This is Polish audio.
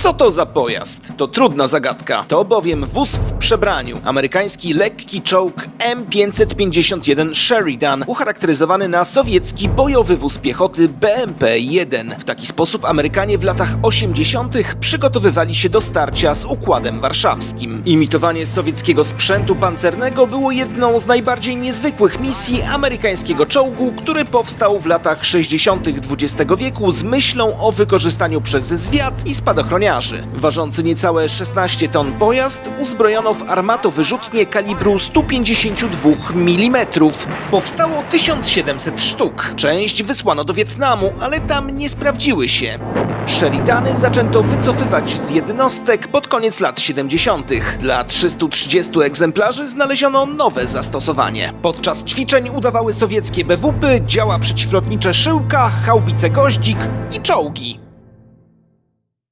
Co to za pojazd? To trudna zagadka. To bowiem wóz w przebraniu. Amerykański lekki czołg M551 Sheridan, ucharakteryzowany na sowiecki bojowy wóz piechoty BMP-1. W taki sposób Amerykanie w latach 80. przygotowywali się do starcia z Układem Warszawskim. Imitowanie sowieckiego sprzętu pancernego było jedną z najbardziej niezwykłych misji amerykańskiego czołgu, który powstał w latach 60. XX wieku z myślą o wykorzystaniu przez zwiat i spadochroniarzy. Ważący niecałe 16 ton pojazd uzbrojono w armatowyrzutnie kalibru 152 mm. Powstało 1700 sztuk. Część wysłano do Wietnamu, ale tam nie sprawdziły się. Sheridany zaczęto wycofywać z jednostek pod koniec lat 70. Dla 330 egzemplarzy znaleziono nowe zastosowanie. Podczas ćwiczeń udawały sowieckie BWP, działa przeciwlotnicze Szyłka, haubice Goździk i czołgi.